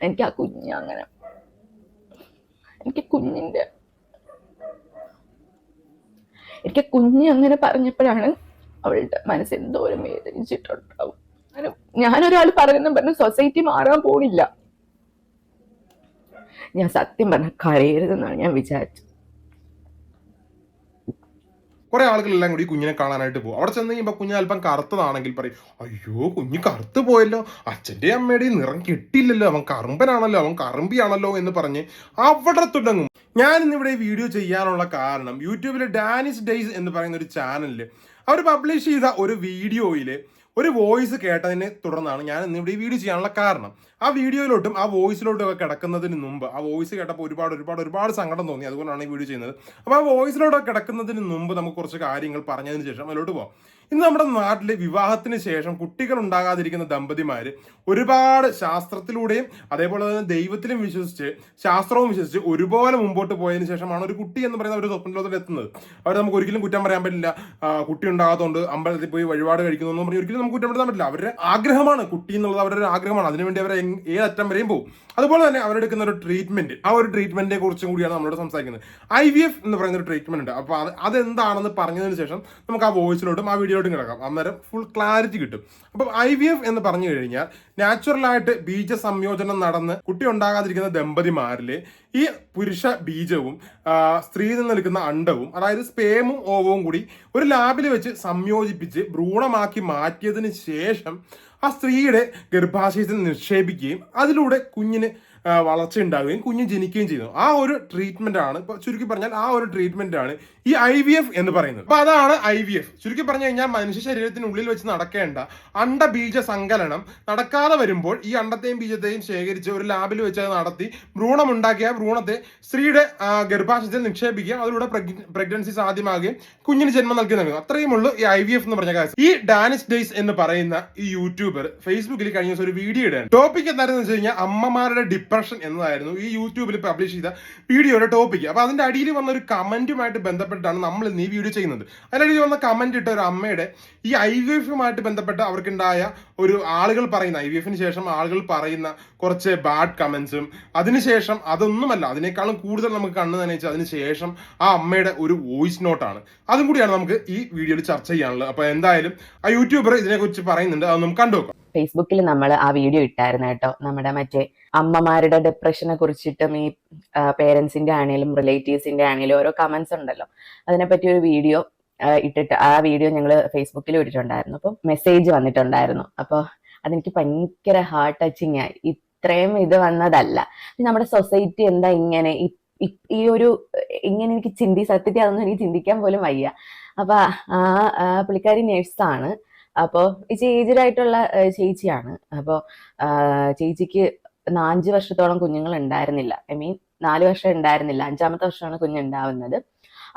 എനിക്ക് ആ കുഞ്ഞ് അങ്ങനെ. എനിക്ക് കുഞ്ഞിന്റെ എനിക്ക് കുഞ്ഞ് അങ്ങനെ പറഞ്ഞപ്പോഴാണ് അവളുടെ മനസ്സ് എന്തോരം വേദനിച്ചിട്ടുണ്ടാവും. ഞാനൊരാൾ പറയുന്ന പറഞ്ഞു സൊസൈറ്റി മാറാൻ പോണില്ല. ഞാൻ സത്യം പറഞ്ഞ കരയരുതെന്നാണ് ഞാൻ വിചാരിച്ചത്. കുറെ ആളുകളെല്ലാം കൂടി കുഞ്ഞിനെ കാണാനായിട്ട് പോകും. അവിടെ ചെന്ന് കഴിയുമ്പോൾ കുഞ്ഞ് അല്പം കറുത്തതാണെങ്കിൽ പറയും അയ്യോ കുഞ്ഞ് കറുത്ത് പോയല്ലോ. അച്ഛന്റെ അമ്മയുടെയും നിറം കിട്ടിയില്ലല്ലോ. അവൻ കറുമ്പനാണല്ലോ. അവൻ കറുമ്പിയാണല്ലോ എന്ന് പറഞ്ഞ് അവിടെ തുടങ്ങും. ഞാൻ ഇന്നിവിടെ വീഡിയോ ചെയ്യാനുള്ള കാരണം യൂട്യൂബിലെ ഡാനിസ് ഡേയ്സ് എന്ന് പറയുന്ന ഒരു ചാനലിൽ അവർ പബ്ലിഷ് ചെയ്ത ഒരു വീഡിയോയിൽ ഒരു വോയിസ് കേട്ടതിനെ തുടർന്നാണ് ഞാൻ ഇന്നിവിടെ ഈ വീഡിയോ ചെയ്യാനുള്ള കാരണം. ആ വീഡിയോയിലോട്ടും ആ വോയിസിലോട്ടും ഒക്കെ കിടക്കുന്നതിന് മുമ്പ് ആ വോയിസ് കേട്ടപ്പോൾ ഒരുപാട് ഒരുപാട് ഒരുപാട് സങ്കടം തോന്നി. അതുകൊണ്ടാണ് ഈ വീഡിയോ ചെയ്യുന്നത്. അപ്പോൾ ആ വോയിസിലോട്ടൊക്കെ കിടക്കുന്നതിന് മുമ്പ് നമുക്ക് കുറച്ച് കാര്യങ്ങൾ പറഞ്ഞതിന് ശേഷം അതിലോട്ട് പോകാം ഇന്ന് നമ്മുടെ നാട്ടിൽ വിവാഹത്തിന് ശേഷം കുട്ടികൾ ഉണ്ടാകാതിരിക്കുന്ന ദമ്പതിമാർ ഒരുപാട് ശാസ്ത്രത്തിലൂടെയും അതേപോലെ തന്നെ ദൈവത്തിലും വിശ്വസിച്ച് ശാസ്ത്രവും വിശ്വസിച്ച് ഒരുപോലെ മുമ്പോട്ട് പോയതിന് ശേഷമാണ് ഒരു കുട്ടി എന്ന് പറയുന്ന ഒരു സ്വപ്നലോകത്തിൽ എത്തുന്നത്. അവർ നമുക്ക് ഒരിക്കലും കുറ്റം പറയാൻ പറ്റില്ല. കുട്ടി ഉണ്ടാകാത്തതുകൊണ്ട് അമ്പലത്തിൽ പോയി വഴിപാട് കഴിക്കുന്നു എന്ന് പറഞ്ഞ് ഒരിക്കലും നമുക്ക് കുറ്റം പറയാൻ പറ്റില്ല. അവരുടെ ആഗ്രഹമാണ് കുട്ടി എന്നുള്ളത് അവരുടെ ഒരു ആഗ്രഹമാണ്. അതിനുവേണ്ടി അവർ ഏത് ഏതറ്റം വരെയും പോകും. അതുപോലെ തന്നെ അവരെടുക്കുന്ന ഒരു ട്രീറ്റ്മെന്റ് ആ ഒരു ട്രീറ്റ്മെന്റിനെ കുറിച്ചും കൂടിയാണ് നമ്മളോട് സംസാരിക്കുന്നത്. ഐ വി എഫ് എന്ന് പറയുന്ന ഒരു ട്രീറ്റ്മെന്റ് ഉണ്ട്. അപ്പോൾ അത് അതെന്താണെന്ന് പറഞ്ഞതിന് ശേഷം നമുക്ക് ആ വോയിസിലോട്ടും ആ വീഡിയോയിലോട്ടും കിടക്കാം. അന്നേരം ഫുൾ ക്ലാരിറ്റി കിട്ടും. അപ്പം ഐ വി എഫ് എന്ന് പറഞ്ഞു കഴിഞ്ഞാൽ നാച്ചുറലായിട്ട് ബീജ സംയോജനം നടന്ന് കുട്ടി ഉണ്ടാകാതിരിക്കുന്ന ദമ്പതിമാരിലെ ഈ പുരുഷ ബീജവും സ്ത്രീ നിന്ന് നിൽക്കുന്ന അണ്ടവും അതായത് സ്പേമും ഓവവും കൂടി ഒരു ലാബിൽ വെച്ച് സംയോജിപ്പിച്ച് ഭ്രൂണമാക്കി മാറ്റിയതിന് ശേഷം ആ സ്ത്രീയുടെ ഗർഭാശയത്തിൽ നിക്ഷേപിക്കുകയും അതിലൂടെ കുഞ്ഞിന് വളർച്ച ഉണ്ടാവുകയും കുഞ്ഞ് ജനിക്കുകയും ചെയ്യുന്നു. ആ ഒരു ട്രീറ്റ്മെന്റ് ആണ് ഇപ്പൊ ചുരുക്കി പറഞ്ഞാൽ ആ ഒരു ട്രീറ്റ്മെന്റ് ആണ് ഈ ഐ വി എഫ് എന്ന് പറയുന്നത്. അപ്പൊ അതാണ് ഐ വി എഫ് ചുരുക്കി പറഞ്ഞു കഴിഞ്ഞാൽ മനുഷ്യ ശരീരത്തിനുള്ളിൽ വെച്ച് നടക്കേണ്ട അണ്ടബീജ സങ്കലനം നടക്കാതെ വരുമ്പോൾ ഈ അണ്ടത്തെയും ബീജത്തെയും ശേഖരിച്ച് ഒരു ലാബിൽ വെച്ച് അത് നടത്തി ഭ്രൂണമുണ്ടാക്കിയ ഭ്രൂണത്തെ സ്ത്രീയുടെ ഗർഭാശയത്തിൽ നിക്ഷേപിക്കുക അതിലൂടെ പ്രഗ്നൻസി സാധ്യമാകുകയും കുഞ്ഞിന് ജന്മം നൽകി നൽകുന്നു. അത്രയും ഉള്ളൂ ഈ ഐ വി എഫ് എന്ന് പറഞ്ഞ കാര്യം ഈ ഡാനിസ് ഡേയ്സ് എന്ന് പറയുന്ന ഈ യൂട്യൂബർ ഫേസ്ബുക്കിൽ കഴിഞ്ഞ ദിവസം ഒരു വീഡിയോ ഇടാൻ ടോപ്പിക് എന്തായിരുന്നു വെച്ച് കഴിഞ്ഞാൽ അമ്മമാരുടെ ഡിപ്രഷൻ എന്നതായിരുന്നു ഈ യൂട്യൂബിൽ പബ്ലിഷ് ചെയ്ത വീഡിയോയുടെ ടോപ്പിക് അപ്പൊ അതിന്റെ അടിയിൽ വന്ന ഒരു കമന്റുമായിട്ട് ബന്ധപ്പെട്ടാണ് നമ്മൾ ഇന്ന് ഈ വീഡിയോ ചെയ്യുന്നത്. അതിനടിയിൽ വന്ന കമന്റ് ഇട്ട ഒരു അമ്മയുടെ ഈ ഐ വി എഫുമായിട്ട് ബന്ധപ്പെട്ട് അവർക്കുണ്ടായ ഒരു ആളുകൾ പറയുന്ന ഐ വി എഫിന് ശേഷം ആളുകൾ പറയുന്ന കുറച്ച് ബാഡ് കമന്റ്സും അതിനുശേഷം അതൊന്നുമല്ല അതിനേക്കാളും കൂടുതൽ നമുക്ക് കണ്ണു നനയിച്ച് അതിനുശേഷം ആ അമ്മയുടെ ഒരു വോയിസ് നോട്ടാണ് അതും കൂടിയാണ് നമുക്ക് ഈ വീഡിയോയിൽ ചർച്ച ചെയ്യാനുള്ളത്. അപ്പൊ എന്തായാലും ആ യൂട്യൂബർ ഇതിനെക്കുറിച്ച് പറയുന്നുണ്ട് അത് നമുക്ക് കണ്ടുനോക്കാം. ഫേസ്ബുക്കിൽ നമ്മൾ ആ വീഡിയോ ഇട്ടായിരുന്നു കേട്ടോ. നമ്മുടെ മറ്റേ അമ്മമാരുടെ ഡിപ്രഷനെ കുറിച്ചിട്ടും ഈ പേരൻസിന്റെ ആണെങ്കിലും റിലേറ്റീവ്സിന്റെ ആണെങ്കിലും ഓരോ കമന്റ്സ് ഉണ്ടല്ലോ. അതിനെപ്പറ്റി ഒരു വീഡിയോ ഇട്ടിട്ട് ആ വീഡിയോ ഞങ്ങൾ ഫേസ്ബുക്കിൽ ഇട്ടിട്ടുണ്ടായിരുന്നു. അപ്പം മെസ്സേജ് വന്നിട്ടുണ്ടായിരുന്നു. അപ്പോൾ അതെനിക്ക് ഭയങ്കര ഹാർട്ട് ടച്ചിങ് ആയി ഇത്രയും ഇത് വന്നതല്ല. നമ്മുടെ സൊസൈറ്റി എന്താ ഇങ്ങനെ? ഈ- ഒരു ഇങ്ങനെ എനിക്ക് ചിന്തി സത്യത്തിൽ അതൊന്നും എനിക്ക് ചിന്തിക്കാൻ പോലും വയ്യ. അപ്പൊ ആ പുള്ളിക്കാരി നേഴ്സാണ് അപ്പോൾ ഈ ഏജ്ഡ് ആയിട്ടുള്ള ചേച്ചിയാണ്. അപ്പോൾ ചേച്ചിക്ക് അഞ്ച് വർഷത്തോളം കുഞ്ഞുങ്ങൾ ഉണ്ടായിരുന്നില്ല. ഐ മീൻ നാല് വർഷം ഉണ്ടായിരുന്നില്ല. അഞ്ചാമത്തെ വർഷമാണ് കുഞ്ഞുണ്ടാവുന്നത്.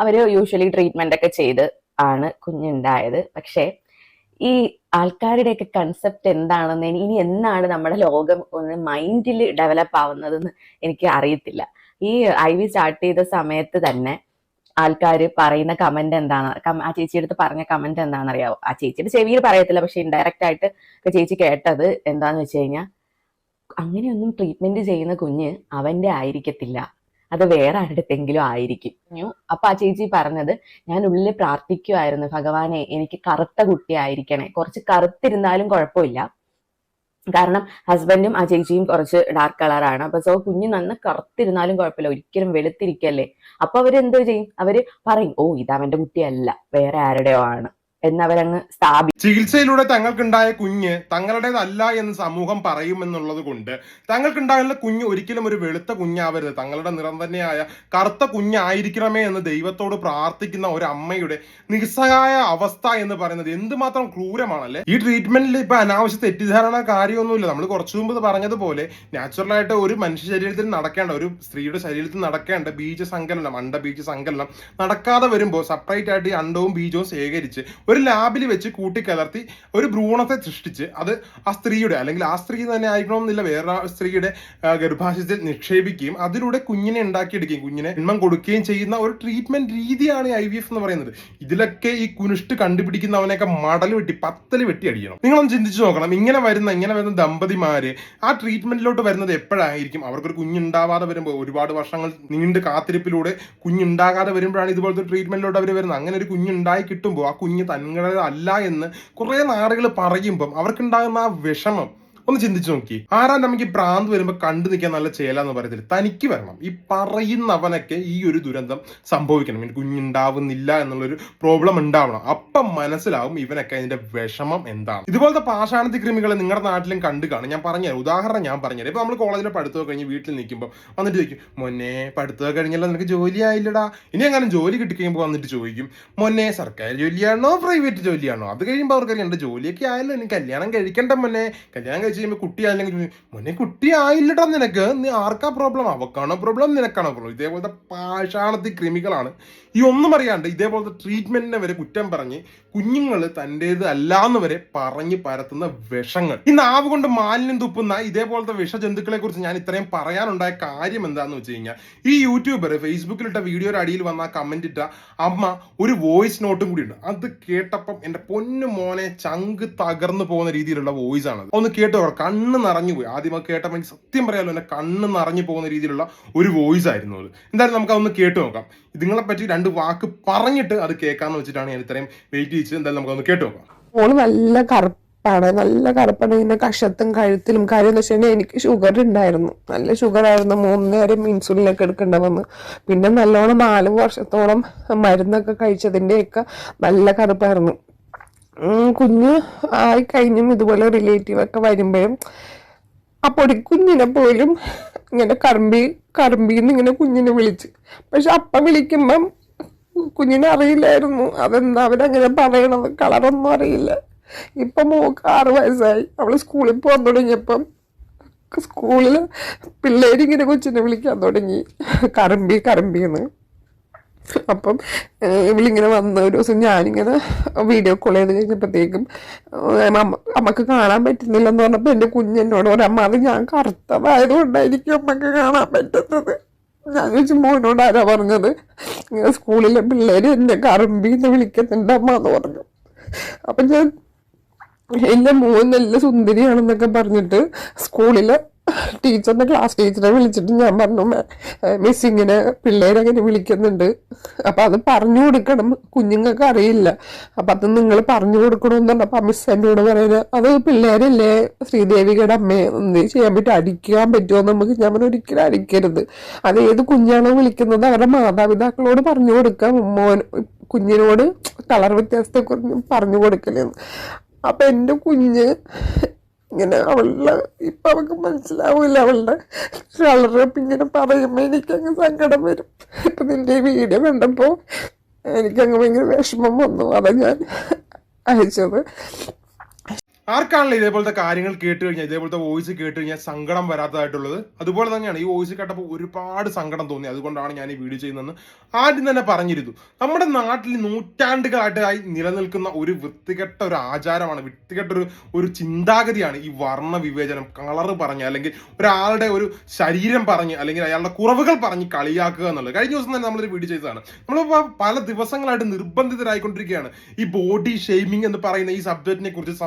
അവർ യൂഷ്വലി ട്രീറ്റ്മെന്റ് ഒക്കെ ചെയ്ത് ആണ് കുഞ്ഞുണ്ടായത്. പക്ഷേ ഈ ആൾക്കാരുടെയൊക്കെ കൺസെപ്റ്റ് എന്താണെന്ന് ഇനി എന്നാണ് നമ്മുടെ ലോകം ഒന്ന് മൈൻഡിൽ ഡെവലപ്പ് ആവുന്നതെന്ന് എനിക്ക് അറിയത്തില്ല. ഈ ഐ വി സ്റ്റാർട്ട് ചെയ്ത സമയത്ത് തന്നെ ആൾക്കാർ പറയുന്ന കമന്റ് എന്താണ്? ആ ചേച്ചിയുടെ അടുത്ത് പറഞ്ഞ കമന്റ് എന്താണെന്നറിയാവോ? ആ ചേച്ചിയുടെ ചെവിയിൽ പറയത്തില്ല പക്ഷെ ഇൻഡയറക്റ്റ് ആയിട്ട് ചേച്ചി കേട്ടത് എന്താന്ന് വെച്ച് കഴിഞ്ഞാൽ അങ്ങനെയൊന്നും ട്രീറ്റ്മെന്റ് ചെയ്യുന്ന കുഞ്ഞ് അവന്റെ ആയിരിക്കത്തില്ല. അത് വേറെ ആരുടെത്തെങ്കിലും ആയിരിക്കും. അപ്പൊ ആ ചേച്ചി പറഞ്ഞത് ഞാൻ ഉള്ളിൽ പ്രാർത്ഥിക്കുമായിരുന്നു ഭഗവാനെ എനിക്ക് കറുത്ത കുട്ടി ആയിരിക്കണേ. കുറച്ച് കറുത്തിരുന്നാലും കുഴപ്പമില്ല. കാരണം ഹസ്ബൻഡും ആ ചേച്ചിയും കുറച്ച് ഡാർക്ക് കളറാണ് അപ്പൊ സോ കുഞ്ഞ് നന്ന കറുത്തിരുന്നാലും കുഴപ്പമില്ല. ഒരിക്കലും വെളുത്തിരിക്കല്ലേ. അപ്പൊ അവരെന്തോ ചെയ്യും? അവർ പറയും ഓ ഇത് അവന്റെ കുട്ടിയല്ല. വേറെ ആരുടെയോ ആണ്. എന്നവരങ്ങ് സ്ഥാപിച്ചു ചികിത്സയിലൂടെ തങ്ങൾക്കുണ്ടായ കുഞ്ഞ് തങ്ങളുടേതല്ല എന്ന് സമൂഹം പറയുമെന്നുള്ളത് കൊണ്ട് തങ്ങൾക്കുണ്ടാകുന്ന കുഞ്ഞ് ഒരിക്കലും ഒരു വെളുത്ത കുഞ്ഞാവരുത്. തങ്ങളുടെ നിറം തന്നെയായ കറുത്ത കുഞ്ഞായിരിക്കണമേ എന്ന് ദൈവത്തോട് പ്രാർത്ഥിക്കുന്ന ഒരു അമ്മയുടെ നിസ്സഹായ അവസ്ഥ എന്ന് പറയുന്നത് എന്തുമാത്രം ക്രൂരമാണല്ലേ? ഈ ട്രീറ്റ്മെന്റിൽ ഇപ്പൊ അനാവശ്യ തെറ്റിദ്ധാരണ കാര്യമൊന്നുമില്ല. നമ്മൾ കുറച്ചു മുമ്പ് പറഞ്ഞതുപോലെ നാച്ചുറൽ ആയിട്ട് ഒരു മനുഷ്യ ശരീരത്തിൽ നടക്കേണ്ട ഒരു സ്ത്രീയുടെ ശരീരത്തിൽ നടക്കേണ്ട ബീജ സങ്കലനം അണ്ട ബീജ സങ്കലനം നടക്കാതെ വരുമ്പോൾ സെപ്പറേറ്റ് ആയിട്ട് ഈ അണ്ടവും ബീജവും ശേഖരിച്ച് ഒരു ലാബിൽ വെച്ച് കൂട്ടിക്കലർത്തി ഒരു ഭ്രൂണത്തെ സൃഷ്ടിച്ച് അത് ആ സ്ത്രീയുടെ അല്ലെങ്കിൽ ആ സ്ത്രീ തന്നെ ആയിരിക്കണമെന്നില്ല വേറെ സ്ത്രീയുടെ ഗർഭാശയത്തിൽ നിക്ഷേപിക്കുകയും അതിലൂടെ കുഞ്ഞിനെ ഉണ്ടാക്കിയെടുക്കുകയും കുഞ്ഞിനെ ജന്മം കൊടുക്കുകയും ചെയ്യുന്ന ഒരു ട്രീറ്റ്മെന്റ് രീതിയാണ് ഐ വി എഫ് എന്ന് പറയുന്നത്. ഇതിലൊക്കെ ഈ കുനിഷ്ട് കണ്ടുപിടിക്കുന്നവനെയൊക്കെ മടൽ വെട്ടി പത്തൽ വെട്ടി അടിക്കണം. നിങ്ങളൊന്ന് ചിന്തിച്ചു നോക്കണം. ഇങ്ങനെ വരുന്ന ഇങ്ങനെ വരുന്ന ദമ്പതിമാര് ആ ട്രീറ്റ്മെന്റിലോട്ട് വരുന്നത് എപ്പോഴായിരിക്കും? അവർക്കൊരു കുഞ്ഞുണ്ടാവാതെ വരുമ്പോൾ ഒരുപാട് വർഷങ്ങൾ നീണ്ട് കാത്തിരിപ്പിലൂടെ കുഞ്ഞുണ്ടാകാതെ വരുമ്പോഴാണ് ഇതുപോലത്തെ ട്രീറ്റ്മെന്റിലോട്ട് അവർ വരുന്നത്. അങ്ങനെ ഒരു കുഞ്ഞുണ്ടായി കിട്ടുമ്പോൾ ആ കുഞ്ഞ് തങ്ങളുടെ അല്ല എന്ന് കുറേ നാടുകൾ പറയുമ്പം അവർക്കുണ്ടാകുന്ന ആ വിഷമം. ഒന്ന് ചിന്തിച്ചു നോക്കി. ആരാ നമുക്ക് ഭ്രാന്ത് വരുമ്പോൾ കണ്ടു നിൽക്കാൻ നല്ല ചേലാന്ന് പറയത്തില്ല? തനിക്ക് വരണം. ഈ പറയുന്നവനൊക്കെ ഈ ഒരു ദുരന്തം സംഭവിക്കണം. ഇനി കുഞ്ഞുണ്ടാവുന്നില്ല എന്നുള്ളൊരു പ്രോബ്ലം ഉണ്ടാവണം. അപ്പം മനസ്സിലാവും ഇവനൊക്കെ അതിന്റെ വിഷമം എന്താണ്. ഇതുപോലത്തെ പാഷാണത്തി കൃമികളെ നിങ്ങളുടെ നാട്ടിലും കണ്ടു കാണും. ഞാൻ പറഞ്ഞു ഉദാഹരണം ഞാൻ പറഞ്ഞുതരാം. ഇപ്പൊ നമ്മൾ കോളേജിലെ പഠിത്തമൊക്കെ കഴിഞ്ഞ് വീട്ടിൽ നിൽക്കുമ്പോൾ വന്നിട്ട് ചോദിക്കും മൊന്നെ പഠിത്തമൊക്കെ കഴിഞ്ഞല്ലോ നിനക്ക് ജോലി ആയില്ലടാ. ഇനി അങ്ങനെ ജോലി കിട്ടിക്കുമ്പോൾ വന്നിട്ട് ചോദിക്കും മൊന്നെ സർക്കാർ ജോലിയാണോ പ്രൈവറ്റ് ജോലിയാണോ? അത് കഴിയുമ്പോൾ അവർക്ക് എന്റെ ജോലിയൊക്കെ ആയല്ലോ എനിക്ക് കല്യാണം കഴിക്കണ്ട മൊന്നെ കല്യാണം കഴിച്ച് കഴിയുമ്പോൾ കുട്ടിയായില്ലെങ്കിൽ മോനെ കുട്ടിയായില്ലട്ടോ നിനക്ക്. നീ ആർക്കാ പ്രോബ്ലം അവക്കാണോ പ്രോബ്ലം നിനക്കാണോ പ്രോബ്ലം ഇതേപോലത്തെ പാഷാണത്തി ക്രിമികളാണ്. ഈ ഒന്നും അറിയാണ്ട് ഇതേപോലത്തെ ട്രീറ്റ്മെന്റിനെ വരെ കുറ്റം പറഞ്ഞ് കുഞ്ഞുങ്ങൾ തന്റേത് അല്ലാന്ന് വരെ പറഞ്ഞ് പരത്തുന്ന വിഷങ്ങൾ. ഈ നാവ് കൊണ്ട് മാലിന്യം തുപ്പുന്ന ഇതേപോലത്തെ വിഷജന്തുക്കളെ കുറിച്ച് ഞാൻ ഇത്രയും പറയാനുണ്ടായ കാര്യം എന്താന്ന് വെച്ച് കഴിഞ്ഞാൽ ഈ യൂട്യൂബർ ഫേസ്ബുക്കിലിട്ട വീഡിയോയുടെ അടിയിൽ വന്ന കമന്റ് ഇട്ട അമ്മ ഒരു വോയിസ് നോട്ടും കൂടി ഉണ്ട് അത് കേട്ടപ്പം എന്റെ പൊന്നു മോനെ ചങ്ക് തകർന്നു പോകുന്ന രീതിയിലുള്ള വോയിസ് ആണ് ഒന്ന് കേട്ടോ കണ്ണ് നിറഞ്ഞു പോയി. ആദ്യം അത് കേട്ടപ്പോൾ എനിക്ക് സത്യം പറയാലോ എന്റെ കണ്ണ് നിറഞ്ഞു പോകുന്ന രീതിയിലുള്ള ഒരു വോയിസ് ആയിരുന്നു അത്. എന്തായാലും നമുക്ക് അതൊന്ന് കേട്ട് നോക്കാം. ഇതിങ്ങളെ പറ്റി രണ്ട് വാക്ക് പറഞ്ഞിട്ട് അത് കേൾക്കാന്ന് വെച്ചിട്ടാണ് ഞാൻ ഇത്രയും വെയിറ്റ് ചെയ്ത് എന്തായാലും നമുക്കൊന്ന് കേട്ട് നോക്കാം. ഓൾ നല്ല കറുപ്പാണ്. നല്ല കറുപ്പാണ്. പിന്നെ കഷത്തും കഴുത്തിലും കാര്യം എന്ന് വെച്ചാൽ എനിക്ക് ഷുഗർ ഉണ്ടായിരുന്നു നല്ല ഷുഗർ ആയിരുന്നു. മൂന്ന് നേരം ഇൻസുലിനൊക്കെ എടുക്കേണ്ട വന്ന് പിന്നെ നല്ലോണം നാല് വർഷത്തോളം മരുന്നൊക്കെ കഴിച്ചതിന്റെയൊക്കെ നല്ല കറുപ്പായിരുന്നു. കുഞ്ഞ് ആയി കഴിഞ്ഞും ഇതുപോലെ റിലേറ്റീവൊക്കെ വരുമ്പോഴും ആ പൊടിക്കുഞ്ഞിനെ പോലും ഇങ്ങനെ കറമ്പി കറമ്പിന്ന് ഇങ്ങനെ കുഞ്ഞിനെ വിളിച്ച്. പക്ഷെ അപ്പം വിളിക്കുമ്പം കുഞ്ഞിനെ അറിയില്ലായിരുന്നു. അതെന്താ അവരങ്ങനെ പറയണത്? കളറൊന്നും അറിയില്ല. ഇപ്പം മോക്ക് ആറ് വയസ്സായി. അവൾ സ്കൂളിൽ പോകാൻ തുടങ്ങിയപ്പം സ്കൂളിൽ പിള്ളേരിങ്ങനെ കൊച്ചിനെ വിളിക്കാൻ തുടങ്ങി. കറമ്പി കറമ്പിന്ന്. അപ്പം ഇവളിങ്ങനെ വന്ന ഒരു ദിവസം ഞാനിങ്ങനെ വീഡിയോ കോൾ ചെയ്ത് കഴിഞ്ഞപ്പോഴത്തേക്കും അമ്മയ്ക്ക് കാണാൻ പറ്റുന്നില്ലെന്ന് പറഞ്ഞപ്പോൾ എന്റെ കുഞ്ഞെന്നോട് ഒരു അമ്മ അത് ഞാൻ കറുത്തതായതുകൊണ്ടായിരിക്കും അമ്മയ്ക്ക് കാണാൻ പറ്റുന്നത്. ഞാൻ ചോദിച്ചു മോനോട് ആരാ പറഞ്ഞത്? സ്കൂളിലെ പിള്ളേർ എന്നെ കറുമ്പി എന്ന് വിളിക്കുന്നുണ്ട് അമ്മ എന്ന് പറഞ്ഞു. അപ്പം ഞാൻ എന്റെ മോൻ നല്ല സുന്ദരിയാണെന്നൊക്കെ പറഞ്ഞിട്ട് സ്കൂളിലെ ടീച്ചറിന്റെ ക്ലാസ് ടീച്ചറെ വിളിച്ചിട്ട് ഞാൻ പറഞ്ഞു മിസ് ഇങ്ങനെ പിള്ളേരങ്ങനെ വിളിക്കുന്നുണ്ട്. അപ്പം അത് പറഞ്ഞു കൊടുക്കണം. കുഞ്ഞുങ്ങൾക്ക് അറിയില്ല. അപ്പം അത് നിങ്ങൾ പറഞ്ഞു കൊടുക്കണമെന്ന് പറഞ്ഞപ്പോൾ മിസ് എന്നോട് പറയുന്നത് അത് പിള്ളേരല്ലേ? ശ്രീദേവികയുടെ അമ്മയെ എന്ത് ചെയ്യാൻ പറ്റും അടിക്കാൻ പറ്റുമോ? നമുക്ക് ഞാൻ പറഞ്ഞു, ഒരിക്കലും അടിക്കരുത്. അത് ഏത് കുഞ്ഞാണോ വിളിക്കുന്നത് അവരുടെ മാതാപിതാക്കളോട് പറഞ്ഞു കൊടുക്കാം. മോൻ കുഞ്ഞിനോട് കളർ വ്യത്യാസത്തെ കുറിച്ച് പറഞ്ഞു കൊടുക്കലെന്ന് അപ്പം എന്റെ കുഞ്ഞ് ഇങ്ങനെ അവളുടെ ഇപ്പം അവൾക്ക് മനസ്സിലാവില്ല അവളുടെ കളറ്. ഇപ്പൊ ഇങ്ങനെ പറയുമ്പോൾ എനിക്കങ്ങ് സങ്കടം വരും. ഇപ്പം നിന്റെ ഈ വീഡിയോ കണ്ടപ്പോൾ എനിക്കങ്ങ് ഭയങ്കര വിഷമം വന്നു. അതാ ഞാൻ അയച്ചത്. ആർക്കാണല്ലോ ഇതേപോലത്തെ കാര്യങ്ങൾ കേട്ട് കഴിഞ്ഞാൽ ഇതേപോലത്തെ വോയിസ് കേട്ട് കഴിഞ്ഞാൽ സങ്കടം വരാത്തതായിട്ടുള്ളത്? അതുപോലെ തന്നെയാണ് ഈ വോയിസ് കേട്ടപ്പോൾ ഒരുപാട് സങ്കടം തോന്നി. അതുകൊണ്ടാണ് ഞാൻ ഈ വീഡിയോ ചെയ്യുന്നതെന്ന് ആദ്യം തന്നെ പറഞ്ഞിരുന്നു. നമ്മുടെ നാട്ടിൽ നൂറ്റാണ്ടുകളായിട്ടായി നിലനിൽക്കുന്ന ഒരു വൃത്തികെട്ട ഒരു ആചാരമാണ് വൃത്തികെട്ട ഒരു ഒരു ചിന്താഗതിയാണ് ഈ വർണ വിവേചനം. കളറ് പറഞ്ഞ് അല്ലെങ്കിൽ ഒരാളുടെ ഒരു ശരീരം പറഞ്ഞ് അല്ലെങ്കിൽ അയാളുടെ കുറവുകൾ പറഞ്ഞ് കളിയാക്കുക എന്നുള്ളത്. കഴിഞ്ഞ ദിവസം തന്നെ നമ്മളൊരു വീഡിയോ ചെയ്തതാണ്. നമ്മളിപ്പോൾ പല ദിവസങ്ങളായിട്ട് നിർബന്ധിതരായിക്കൊണ്ടിരിക്കുകയാണ്. ഈ ബോഡി ഷെയ്മിങ് എന്ന് പറയുന്ന ഈ സബ്ജക്റ്റിനെ കുറിച്ച്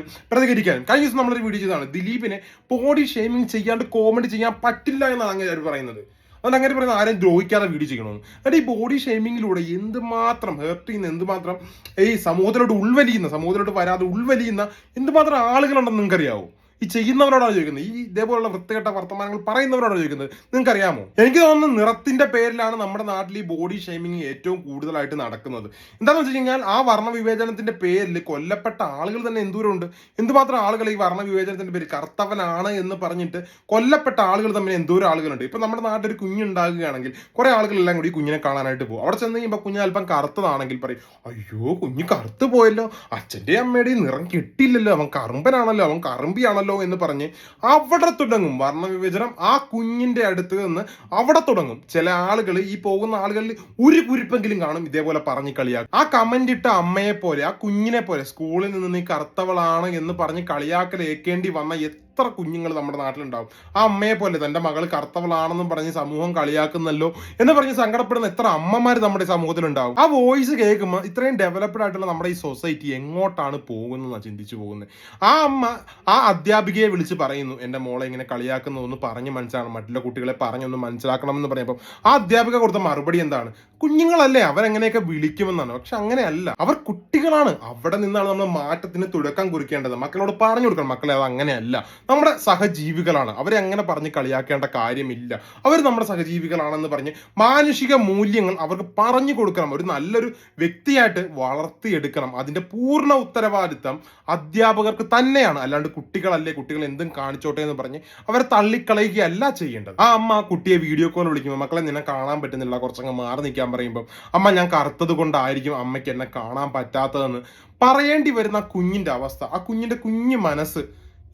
സംസാരിക്കാനും പ്രതികരിക്കാനും. കഴിഞ്ഞ ദിവസം നമ്മളൊരു വീഡിയോ ചെയ്തതാണ്. ദിലീപിനെ ബോഡി ഷെയ്മിങ് ചെയ്യാണ്ട് കോമഡി ചെയ്യാൻ പറ്റില്ല എന്നാണ് അങ്ങനെ പറയുന്നത്. അതുകൊണ്ട് അങ്ങനെ പറയുന്നത് ആരും ദ്രോഹിക്കാതെ വീഡിയോ ചെയ്യണമെന്ന്. എന്നിട്ട് ഈ ബോഡി ഷെയ്മിങ്ങിലൂടെ എന്തുമാത്രം ഹേർട്ട് ചെയ്യുന്ന എന്തുമാത്രം ഈ സമൂഹത്തിലോട്ട് ഉൾവലിയുന്ന സമൂഹത്തിലോട്ട് വരാതെ ഉൾവലിയുന്ന എന്തുമാത്രം ആളുകളുണ്ടെന്ന് നിങ്ങൾക്കറിയാവോ? ഈ ചെയ്യുന്നവരോടാണ് ചോദിക്കുന്നത്? ഈ ഇതേപോലുള്ള വൃത്തികെട്ട വർത്തമാനങ്ങൾ പറയുന്നവരോടാണ് ചോദിക്കുന്നത്? നിങ്ങൾക്ക് അറിയാമോ എനിക്ക് തോന്നുന്നു നിറത്തിന്റെ പേരിലാണ് നമ്മുടെ നാട്ടിൽ ഈ ബോഡി ഷെയ്മിങ് ഏറ്റവും കൂടുതലായിട്ട് നടക്കുന്നത്. എന്താണെന്ന് വെച്ച് കഴിഞ്ഞാൽ ആ വർണ വിവേചനത്തിന്റെ പേരിൽ കൊല്ലപ്പെട്ട ആളുകൾ തന്നെ എന്തൂരമുണ്ട് എന്തുമാത്രം ആളുകൾ ഈ വർണ വിവേചനത്തിന്റെ പേരിൽ കറുത്തവനാണ് എന്ന് പറഞ്ഞിട്ട് കൊല്ലപ്പെട്ട ആളുകൾ തമ്മിൽ എന്തോരം ആളുകളുണ്ട്? ഇപ്പൊ നമ്മുടെ നാട്ടിൽ ഒരു കുഞ്ഞുണ്ടാകുകയാണെങ്കിൽ കുറെ ആളുകളെല്ലാം കൂടി കുഞ്ഞിനെ കാണാനായിട്ട് പോകും. അവിടെ ചെന്ന് കഴിയുമ്പോൾ കുഞ്ഞ് അല്പം കറുത്തതാണെങ്കിൽ പറയും അയ്യോ കുഞ്ഞ് കറുത്ത് പോയല്ലോ. അച്ഛന്റെ അമ്മയുടെയും നിറം കിട്ടിയില്ലല്ലോ. അവൻ കറുമ്പനാണല്ലോ. അവൻ കറുമ്പിയാണല്ലോ. ആണല്ലോ എന്ന് പറഞ്ഞ് അവിടെ തുടങ്ങും വർണവിവേചനം ആ കുഞ്ഞിന്റെ അടുത്ത് നിന്ന് അവിടെ തുടങ്ങും. ചില ആളുകൾ ഈ പോകുന്ന ആളുകളിൽ ഒരു കുരിപ്പെങ്കിലും കാണും ഇതേപോലെ പറഞ്ഞ് കളിയാക്കും. ആ കമന്റ് ഇട്ട അമ്മയെ പോലെ ആ കുഞ്ഞിനെ പോലെ സ്കൂളിൽ നിന്ന് നീ കറുത്തവളാണ് എന്ന് പറഞ്ഞ് കളിയാക്കലേക്കേണ്ടി വന്ന എത്ര കുഞ്ഞുങ്ങൾ നമ്മുടെ നാട്ടിലുണ്ടാവും. ആ അമ്മയെ പോലെ തന്റെ മകൾ കർത്തവളാണെന്നും പറഞ്ഞ് സമൂഹം കളിയാക്കുന്നല്ലോ എന്ന് പറഞ്ഞ് സങ്കടപ്പെടുന്ന എത്ര അമ്മമാർ നമ്മുടെ സമൂഹത്തിലുണ്ടാവും. ആ വോയിസ് കേൾക്കുമ്പോൾ ഇത്രയും ഡെവലപ്ഡ് ആയിട്ടുള്ള നമ്മുടെ ഈ സൊസൈറ്റി എങ്ങോട്ടാണ് പോകുന്നതെന്നാണ് ചിന്തിച്ചു പോകുന്നത് ആ അമ്മ ആ അധ്യാപികയെ വിളിച്ച് പറയുന്നു എന്റെ മോളെ ഇങ്ങനെ കളിയാക്കുന്നു ഒന്ന് പറഞ്ഞ് മനസ്സിലാക്കണം മറ്റുള്ള കുട്ടികളെ പറഞ്ഞൊന്ന് മനസ്സിലാക്കണം എന്ന് പറയുമ്പോൾ ആ അധ്യാപിക കൊടുത്ത മറുപടി എന്താണ്? കുഞ്ഞുങ്ങളല്ലേ? അവരെങ്ങനെയൊക്കെ വിളിക്കുമെന്നാണ്. പക്ഷെ അങ്ങനെയല്ല. അവർ കുട്ടികളാണ്. അവിടെ നിന്നാണ് നമ്മൾ മാറ്റത്തിന് തുടക്കം കുറിക്കേണ്ടത്. മക്കളോട് പറഞ്ഞു കൊടുക്കണം. മക്കളെ അത് അങ്ങനെയല്ല. നമ്മുടെ സഹജീവികളാണ്. അവരെ അങ്ങനെ പറഞ്ഞ് കളിയാക്കേണ്ട കാര്യമില്ല. അവർ നമ്മുടെ സഹജീവികളാണെന്ന് പറഞ്ഞ് മാനുഷിക മൂല്യങ്ങൾ അവർക്ക് പറഞ്ഞു കൊടുക്കണം. ഒരു നല്ലൊരു വ്യക്തിയായിട്ട് വളർത്തിയെടുക്കണം. അതിന്റെ പൂർണ ഉത്തരവാദിത്തം അധ്യാപകർക്ക് തന്നെയാണ്. അല്ലാണ്ട് കുട്ടികളല്ലേ? കുട്ടികൾ എന്തും കാണിച്ചോട്ടെ എന്ന് പറഞ്ഞ് അവരെ തള്ളിക്കളയുകയല്ല ചെയ്യേണ്ടത്. ആ അമ്മ കുട്ടിയെ വീഡിയോ കോൾ വിളിക്കുമ്പോൾ മക്കളെ നിന്നെ കാണാൻ പറ്റുന്നില്ല. കുറച്ചങ്ങ് മാറി നിൽക്കാൻ പറയുമ്പോൾ അമ്മ ഞാൻ കറുത്തത് കൊണ്ടായിരിക്കും അമ്മയ്ക്ക് എന്നെ കാണാൻ പറ്റാത്തതെന്ന് പറയേണ്ടി വരുന്ന ആ കുഞ്ഞിന്റെ അവസ്ഥ ആ കുഞ്ഞിന്റെ കുഞ്ഞു മനസ്സ്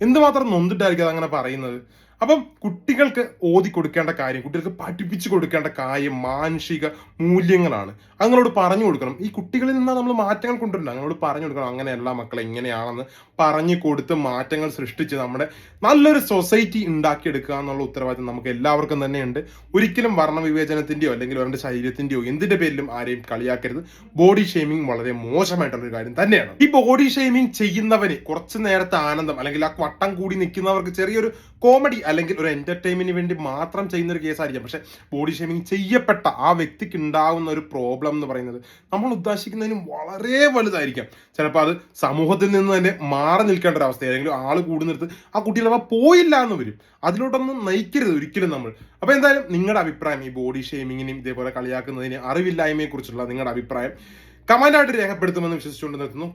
എന്തുമാത്രം നൊന്നിട്ടായിരിക്കും അതങ്ങനെ പറയുന്നത്? അപ്പം കുട്ടികൾക്ക് ഓതി കൊടുക്കേണ്ട കാര്യം കുട്ടികൾക്ക് പഠിപ്പിച്ചു കൊടുക്കേണ്ട കാര്യം മാനുഷിക മൂല്യങ്ങളാണ്. അങ്ങനോട് പറഞ്ഞു കൊടുക്കണം. ഈ കുട്ടികളിൽ നിന്ന് നമ്മൾ മാറ്റങ്ങൾ കൊണ്ടുവരണം അങ്ങനോട് പറഞ്ഞു കൊടുക്കണം. അങ്ങനെയല്ല മക്കളെ എങ്ങനെയാണെന്ന് പറഞ്ഞു കൊടുത്ത് മാറ്റങ്ങൾ സൃഷ്ടിച്ച് നമ്മുടെ നല്ലൊരു സൊസൈറ്റി ഉണ്ടാക്കിയെടുക്കുക എന്നുള്ള ഉത്തരവാദിത്തം നമുക്ക് എല്ലാവർക്കും തന്നെയുണ്ട്. ഒരിക്കലും വർണവിവേചനത്തിന്റെയോ അല്ലെങ്കിൽ അവരുടെ ശരീരത്തിന്റെയോ എന്തിന്റെ പേരിലും ആരെയും കളിയാക്കരുത്. ബോഡി ഷെയ്മിങ് വളരെ മോശമായിട്ടുള്ള ഒരു കാര്യം തന്നെയാണ്. ഈ ബോഡി ഷെയ്മിങ് ചെയ്യുന്നവന് കുറച്ച് നേരത്തെ ആനന്ദം അല്ലെങ്കിൽ ആ വട്ടം കൂടി നിൽക്കുന്നവർക്ക് ചെറിയൊരു കോമഡി അല്ലെങ്കിൽ ഒരു എന്റർടൈൻമെന്റിന് വേണ്ടി മാത്രം ചെയ്യുന്ന ഒരു കേസായിരിക്കാം. പക്ഷെ ബോഡി ഷേമിങ് ചെയ്യപ്പെട്ട ആ വ്യക്തിക്ക് ഉണ്ടാകുന്ന ഒരു പ്രോബ്ലം എന്ന് പറയുന്നത് നമ്മൾ ഉദ്ദേശിക്കുന്നതിനും വളരെ വലുതായിരിക്കാം. ചിലപ്പോൾ അത് സമൂഹത്തിൽ നിന്ന് തന്നെ മാറി നിൽക്കേണ്ട ഒരു അവസ്ഥ ഏതെങ്കിലും ആൾ കൂടുന്നിടത്ത് ആ കുട്ടി ചിലപ്പോൾ പോയില്ല എന്ന് വരും. അതിലോട്ടൊന്നും നയിക്കരുത് ഒരിക്കലും നമ്മൾ. അപ്പൊ എന്തായാലും നിങ്ങളുടെ അഭിപ്രായം ഈ ബോഡി ഷേമിങ്ങിനും ഇതേപോലെ കളിയാക്കുന്നതിന് അറിവില്ലായ്മയെ കുറിച്ചുള്ള നിങ്ങളുടെ അഭിപ്രായം കമാൻഡായിട്ട് രേഖപ്പെടുത്തുമെന്ന് വിശ്വസിച്ചുകൊണ്ട് നിർത്തുന്നു.